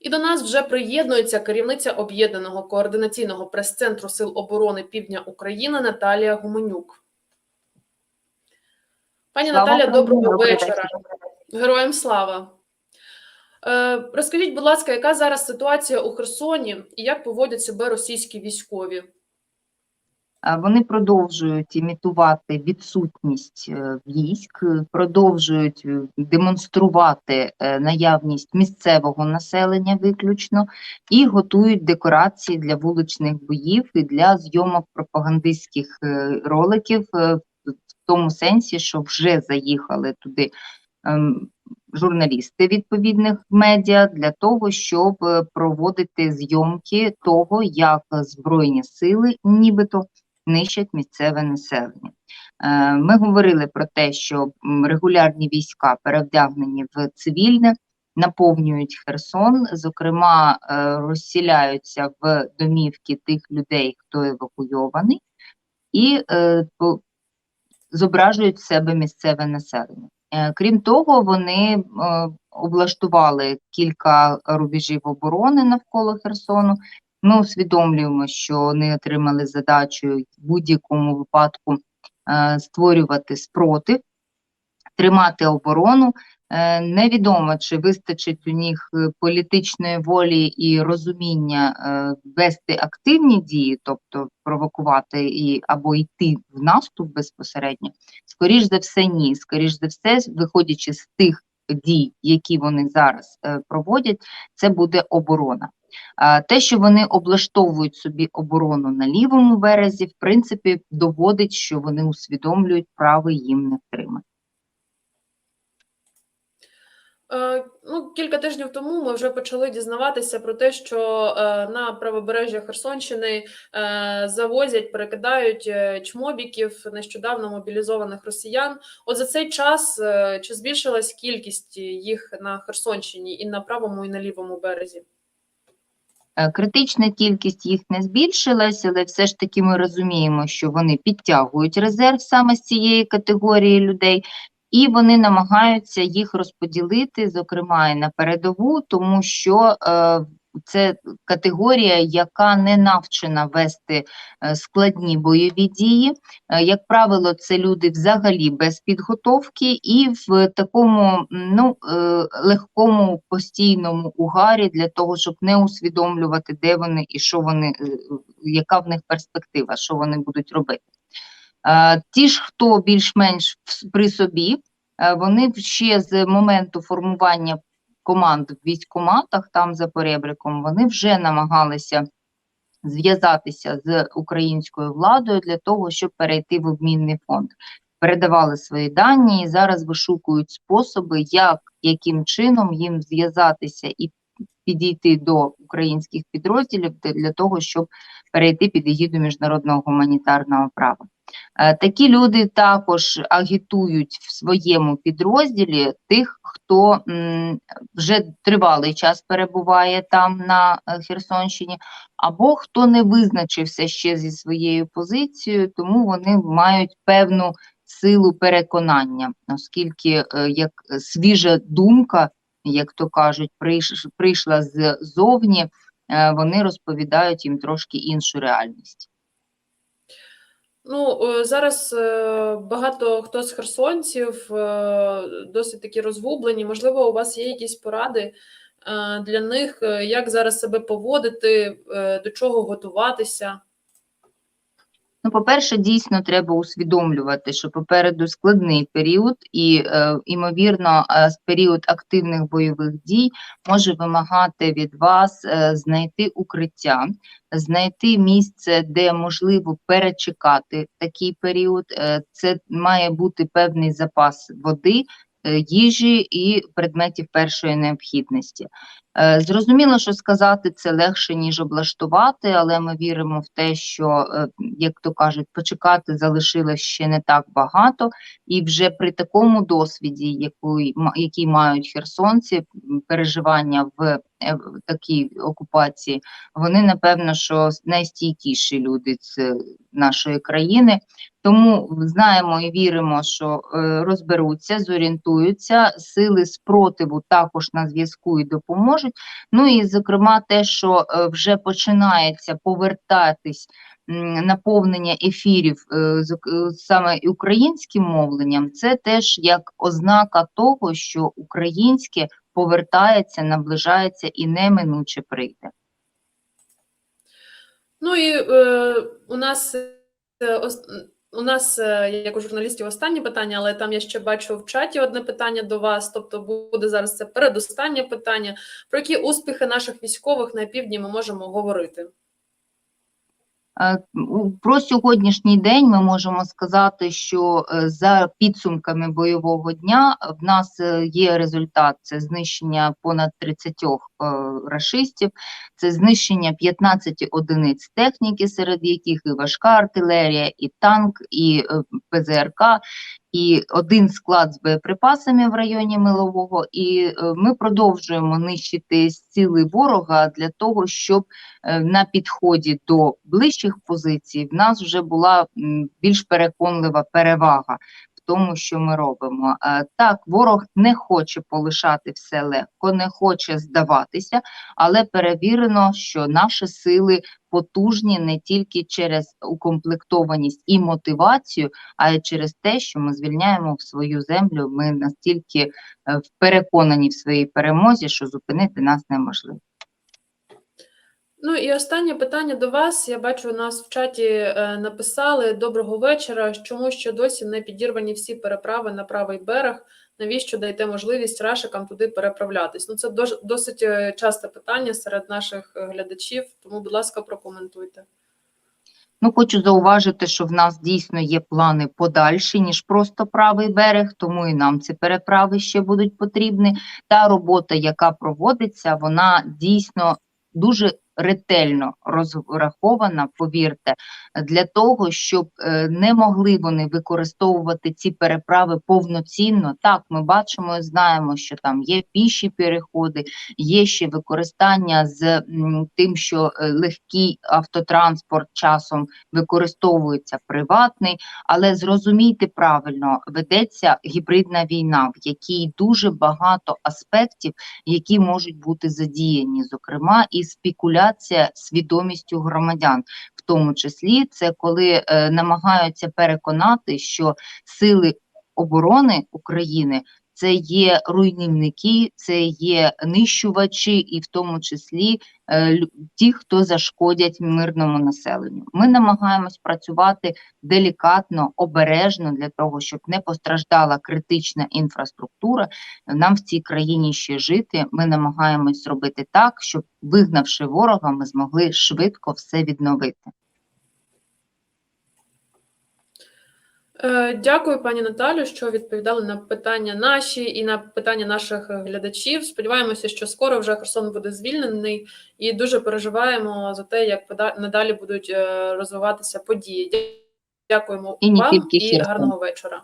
І до нас вже приєднується керівниця об'єднаного координаційного прес-центру Сил оборони Півдня України Наталія Гуменюк. Пані Слава Наталя, доброго вечора. Героям слава. Е, розкажіть, будь ласка, яка зараз ситуація у Херсоні і як поводять себе російські військові? А Вони продовжують імітувати відсутність е, військ, е, продовжують е, демонструвати е, наявність місцевого населення виключно і готують декорації для вуличних боїв і для зйомок пропагандистських е, роликів е, в тому сенсі, що вже заїхали туди ем, журналісти відповідних медіа для того, щоб е, проводити зйомки того, як збройні сили нібито нищать місцеве населення. Е, Ми говорили про те, що регулярні війська перевдягнені в цивільне, наповнюють Херсон, зокрема, е, розсіляються в домівки тих людей, хто евакуйований, і е, зображують себе місцеве населення. Крім того, вони облаштували кілька рубежів оборони навколо Херсону. Ми усвідомлюємо, що вони отримали задачу в будь-якому випадку е, створювати спротив, тримати оборону. Е, Невідомо, чи вистачить у них е, політичної волі і розуміння вести активні дії, тобто провокувати і або йти в наступ безпосередньо. Скоріш за все, ні. Скоріш за все, виходячи з тих дій, які вони зараз проводять, це буде оборона. Те, що вони облаштовують собі оборону на лівому березі, в принципі, доводить, що вони усвідомлюють право їм не втримати. Е, Ну, кілька тижнів тому ми вже почали дізнаватися про те, що е, на правобережжя Херсонщини е, завозять, перекидають чмобіків нещодавно мобілізованих росіян. От за цей час чи збільшилась кількість їх на Херсонщині і на правому, і на лівому березі? Е, Критична кількість їх не збільшилась, але все ж таки ми розуміємо, що вони підтягують резерв саме з цієї категорії людей, і вони намагаються їх розподілити, зокрема і на передову, тому що е, це категорія, яка не навчена вести е, складні бойові дії. Е, Як правило, це люди взагалі без підготовки і в такому ну, е, легкому постійному угарі для того, щоб не усвідомлювати, де вони і що вони, яка в них перспектива, що вони будуть робити. Ті ж, хто більш-менш при собі, вони ще з моменту формування команд в військкоматах там за поребриком, вони вже намагалися зв'язатися з українською владою для того, щоб перейти в обмінний фонд. Передавали свої дані і зараз вишукують способи, як яким чином їм зв'язатися і підійти до українських підрозділів для того, щоб перейти під егіду міжнародного гуманітарного права. Е, Такі люди також агітують в своєму підрозділі тих, хто вже тривалий час перебуває там на е, Херсонщині, або хто не визначився ще зі своєю позицією, тому вони мають певну силу переконання, оскільки е, як свіжа думка, як то кажуть, прийшла ззовні, вони розповідають їм трошки іншу реальність. Ну, е, зараз е, багато хто з херсонців е, досить такі розгублені. Можливо, у вас є якісь поради е, для них, е, як зараз себе поводити, е, до чого готуватися? Ну, по-перше, дійсно треба усвідомлювати, що попереду складний період, і, е, ймовірно, е, період активних бойових дій може вимагати від вас е, знайти укриття, знайти місце, де можливо перечекати такий період. Е, це має бути певний запас води. Е, Їжі і предметів першої необхідності. Е, Зрозуміло, що сказати це легше, ніж облаштувати, але ми віримо в те, що, е, як то кажуть, почекати залишилось ще не так багато, і вже при такому досвіді, який, мають херсонці, переживання в такій окупації, вони, напевно, що найстійкіші люди з нашої країни. Тому знаємо і віримо, що е, розберуться, зорієнтуються, сили спротиву також на зв'язку і допоможуть. Ну і зокрема, те, що е, вже починається повертатись наповнення ефірів е, саме українським мовленням, це теж як ознака того, що українське повертається, наближається і неминуче прийде. Ну і е, у нас ос- у нас, е, як у журналістів, останнє питання, але там я ще бачу в чаті одне питання до вас. Тобто буде зараз це передостаннє питання. Про які успіхи наших військових на півдні ми можемо говорити? Е, Про сьогоднішній день ми можемо сказати, що е, за підсумками бойового дня в нас е, є результат. Це знищення понад 30 е, рашистів, це знищення 15 одиниць техніки, серед яких і важка артилерія, і танк, і е, ПЗРК, і один склад з боєприпасами в районі Милового. І е, ми продовжуємо нищити сили ворога для того, щоб е, на підході до ближчих позицій в нас вже була більш переконлива перевага в тому, що ми робимо. Е, Так, ворог не хоче полишати все легко, не хоче здаватися, але перевірено, що наші сили потужні не тільки через укомплектованість і мотивацію, а й через те, що ми звільняємо в свою землю. Ми настільки е, переконані в своїй перемозі, що зупинити нас неможливо. Ну і останнє питання до вас. Я бачу, у нас в чаті е, написали доброго вечора. Чому ще досі не підірвані всі переправи на правий берег? Навіщо даєте можливість рашикам туди переправлятись? Ну це досить е, часте питання серед наших е, глядачів. Тому, будь ласка, прокоментуйте. Ну, хочу зауважити, що в нас дійсно є плани подальші, ніж просто правий берег, тому і нам ці переправи ще будуть потрібні. Та робота, яка проводиться, вона дійсно дуже ретельно розрахована, повірте, для того, щоб е, не могли вони використовувати ці переправи повноцінно. Так, ми бачимо і знаємо, що там є піші переходи, є ще використання з тим, що е, легкий автотранспорт часом використовується приватний, але зрозумійте правильно, ведеться гібридна війна, в якій дуже багато аспектів, які можуть бути задіяні, зокрема, і спекуляція свідомістю громадян, в тому числі це коли е, намагаються переконати, що сили оборони України. Це є руйнівники, це є нищувачі, і в тому числі е, ті, хто зашкодять мирному населенню. Ми намагаємось працювати делікатно, обережно для того, щоб не постраждала критична інфраструктура. Нам в цій країні ще жити. Ми намагаємось зробити так, щоб вигнавши ворога, ми змогли швидко все відновити. Дякую, пані Наталю, що відповідали на питання наші і на питання наших е, глядачів. Сподіваємося, що скоро вже Херсон буде звільнений, і дуже переживаємо за те, як надалі будуть е, розвиватися події. Дякуємо І вам і гарного вечора.